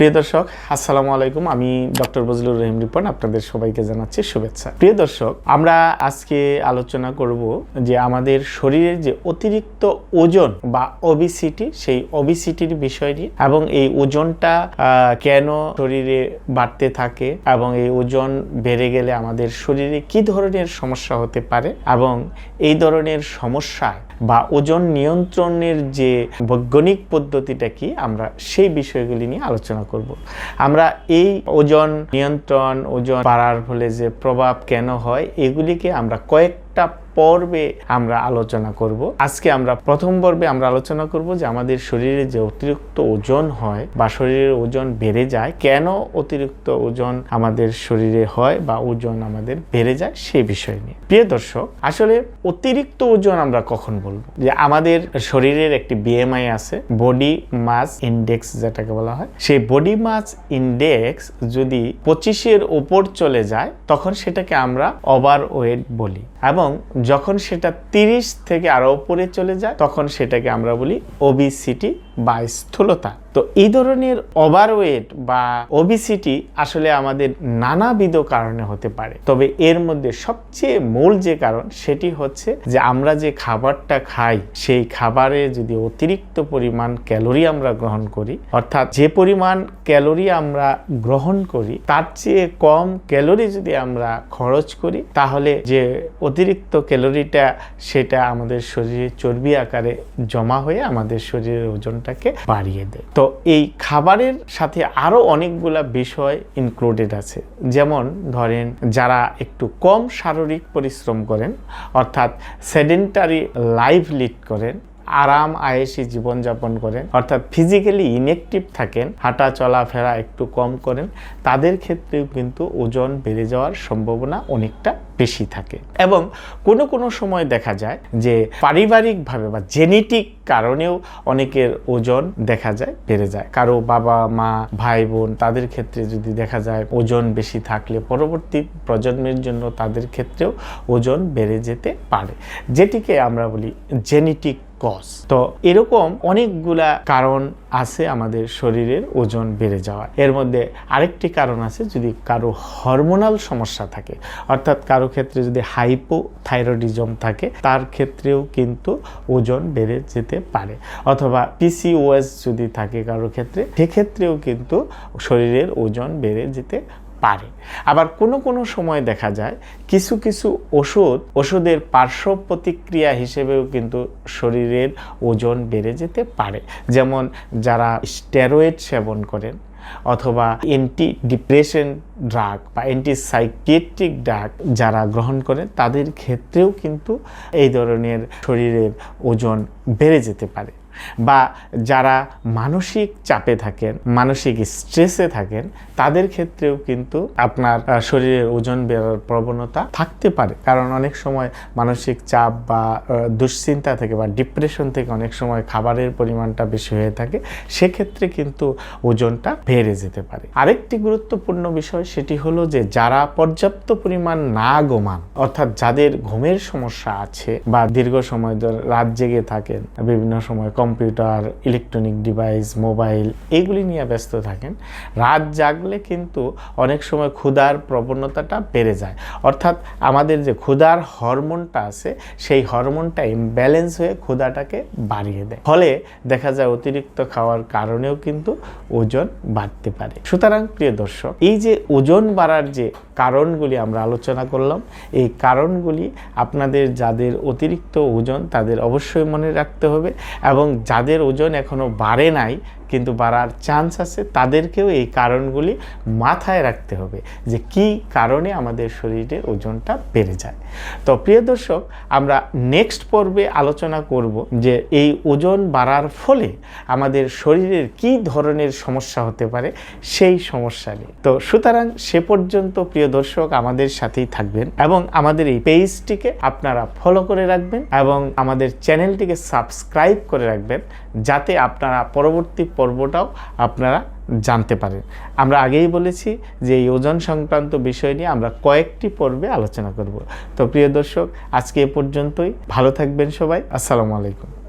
প্রিয় দর্শক, আসসালামু আলাইকুম। আমি ডক্টর বজলুর রহিম রিপন, আপনাদের সবাইকে জানাচ্ছি শুভেচ্ছা। প্রিয় দর্শক, আমরা আজকে আলোচনা করব যে আমাদের শরীরের যে অতিরিক্ত ওজন বা ওবিসিটি সেই ওবিসিটির বিষয় নিয়ে এবং এই ওজনটা কেন শরীরে বাড়তে থাকে এবং এই ওজন বেড়ে গেলে আমাদের শরীরে কি ধরনের সমস্যা হতে পারে এবং এই ধরনের সমস্যায় বা ওজন নিয়ন্ত্রণের যে বৈজ্ঞানিক পদ্ধতিটা কি, আমরা সেই বিষয়গুলি নিয়ে আলোচনা করব। আমরা এই ওজন নিয়ন্ত্রণ, ওজন বাড়ার ফলে যে প্রভাব কেন হয়, এগুলিকে আমরা কয়েকটা পর্বে আমরা আলোচনা করব। আজকে আমরা প্রথম পর্বে আমরা আলোচনা করব যে আমাদের শরীরে যে অতিরিক্ত ওজন হয় বা শরীরের ওজন বেড়ে যায়, কেন অতিরিক্ত ওজন আমাদের শরীরে হয় বা ওজন আমাদের বেড়ে যায় সেই বিষয় নিয়ে। প্রিয় দর্শক, আসলে অতিরিক্ত ওজন আমরা কখন বলব? যে আমাদের শরীরের একটি বিএমআই আছে বডি মাস ইন্ডেক্স যেটাকে বলা হয়। সেই বডি মাস ইন্ডেক্স যদি পঁচিশের ওপর চলে যায়, তখন সেটাকে আমরা ওভার ওয়েট বলি। এবং যখন সেটা তিরিশ থেকে আরও উপরে চলে যায় তখন সেটাকে আমরা বলি ওবিসিটি বা স্থূলতা। তো এই ধরনের ওভারওয়েট বা ওবিসিটি আসলে আমাদের নানাবিধ কারণে হতে পারে। তবে এর মধ্যে সবচেয়ে মূল যে কারণ, সেটি হচ্ছে যে আমরা যে খাবারটা খাই, সেই খাবারে যদি অতিরিক্ত পরিমাণ ক্যালোরি আমরা গ্রহণ করি, অর্থাৎ যে পরিমাণ ক্যালোরি আমরা গ্রহণ করি, তার চেয়ে কম ক্যালোরি যদি আমরা খরচ করি, তাহলে যে অতিরিক্ত ক্যালোরিটা, সেটা আমাদের শরীরে চর্বি আকারে জমা হয়ে আমাদের শরীরের ওজনটাকে বাড়িয়ে দেয়। তো এই খাবারের সাথে আরও অনেকগুলা বিষয় ইনক্লুডেড আছে। যেমন ধরেন, যারা একটু কম শারীরিক পরিশ্রম করেন, অর্থাৎ সেডেন্টারি লাইফ লিড করেন, আরাম, আয়েসি জীবনযাপন করেন, অর্থাৎ ফিজিক্যালি ইনএক্টিভ থাকেন, হাঁটা চলাফেরা একটু কম করেন, তাদের ক্ষেত্রেও কিন্তু ওজন বেড়ে যাওয়ার সম্ভাবনা অনেকটা বেশি থাকে। এবং কোনো কোনো সময় দেখা যায় যে পারিবারিকভাবে বা জেনেটিক কারণেও অনেকের ওজন দেখা যায়, বেড়ে যায়। কারও বাবা, মা, ভাই, বোন তাদের ক্ষেত্রে যদি দেখা যায় ওজন বেশি থাকলে পরবর্তী প্রজন্মের জন্য তাদের ক্ষেত্রেও ওজন বেড়ে যেতে পারে। যেটিকে আমরা বলি জেনেটিক কজ তো এরকম অনেকগুলা কারণ আছে আমাদের শরীরের ওজন বেড়ে যাওয়া এর মধ্যে আরেকটি কারণ আছে যদি কারও হরমোনাল সমস্যা থাকে, অর্থাৎ কারও ক্ষেত্রে যদি হাইপো থাইরয়েডিজম থাকে, তার ক্ষেত্রেও কিন্তু ওজন বেড়ে যেতে পারে। অথবা পিসিওএস যদি থাকে কারও ক্ষেত্রে, সেক্ষেত্রেও কিন্তু শরীরের ওজন বেড়ে যেতে পারে। আবার কোনো কোনো সময় দেখা যায় কিছু কিছু ওষুধ ওষুধের পার্শ্ব প্রতিক্রিয়া হিসেবেও কিন্তু শরীরের ওজন বেড়ে যেতে পারে। যেমন যারা স্টেরয়েড সেবন করেন অথবা অ্যান্টি ডিপ্রেশন ড্রাগ বা অ্যান্টি সাইকিয়াট্রিক ড্রাগ যারা গ্রহণ করেন, তাদের ক্ষেত্রেও কিন্তু এই ধরনের শরীরের ওজন বেড়ে যেতে পারে। বা যারা মানসিক চাপে থাকেন, মানসিক স্ট্রেসে থাকেন, তাদের ক্ষেত্রেও কিন্তু আপনার শরীরের ওজন বেড়ার প্রবণতা থাকতে পারে। কারণ অনেক সময় মানসিক চাপ বা দুশ্চিন্তা থেকে বা ডিপ্রেশন থেকে অনেক সময় খাবারের পরিমাণটা বেশি হয়ে থাকে, সেক্ষেত্রে কিন্তু ওজনটা বেড়ে যেতে পারে। আরেকটি গুরুত্বপূর্ণ বিষয় সেটি হলো যে, যারা পর্যাপ্ত পরিমাণ না ঘুমান, অর্থাৎ যাদের ঘুমের সমস্যা আছে বা দীর্ঘ সময় ধরে রাত জেগে থাকেন, বিভিন্ন সময় কম্পিউটার ইলেকট্রনিক ডিভাইস মোবাইল এগুলি নিয়ে ব্যস্ত থাকেন। রাত জাগলে কিন্তু অনেক সময় ক্ষুধার প্রবণতাটা বেড়ে যায়। অর্থাৎ আমাদের যে ক্ষুধার হরমোনটা আছে, সেই হরমোনটা ইমব্যালেন্স হয়ে ক্ষুধাটাকে বাড়িয়ে দেয়। ফলে দেখা যায় অতিরিক্ত খাওয়ার কারণেও কিন্তু ওজন বাড়তে পারে। সুতরাং প্রিয় দর্শক, এই যে ওজন বাড়ার যে কারণগুলি আমরা আলোচনা করলাম। এই কারণগুলি আপনাদের যাদের অতিরিক্ত ওজন তাদের অবশ্যই মনে রাখতে হবে এবং যাদের ওজন এখনও বাড়ে নাই কিন্তু বাড়ার চান্স আছে, তাদেরকেও এই কারণগুলি মাথায় রাখতে হবে যে কি কারণে আমাদের শরীরের ওজনটা বেড়ে যায়। তো প্রিয় দর্শক, আমরা নেক্সট পর্বে আলোচনা করব যে এই ওজন বাড়ার ফলে আমাদের শরীরের কি ধরনের সমস্যা হতে পারে, সেই সমস্যা নিয়ে। তো সুতরাং সে পর্যন্ত প্রিয় দর্শক আমাদের সাথেই থাকবেন এবং আমাদের এই পেজটিকে আপনারা ফলো করে রাখবেন এবং আমাদের চ্যানেলটিকে সাবস্ক্রাইব করে রাখবেন, যাতে আপনারা পরবর্তী পর্বটাও আপনারা জানতে পারেন। আমরা আগেই বলেছি যে এই ওজন সংক্রান্ত বিষয় নিয়ে আমরা কয়েকটি পর্বে আলোচনা করব। তো প্রিয় দর্শক, আজকে এ পর্যন্তই। ভালো থাকবেন সবাই। আসসালামু আলাইকুম।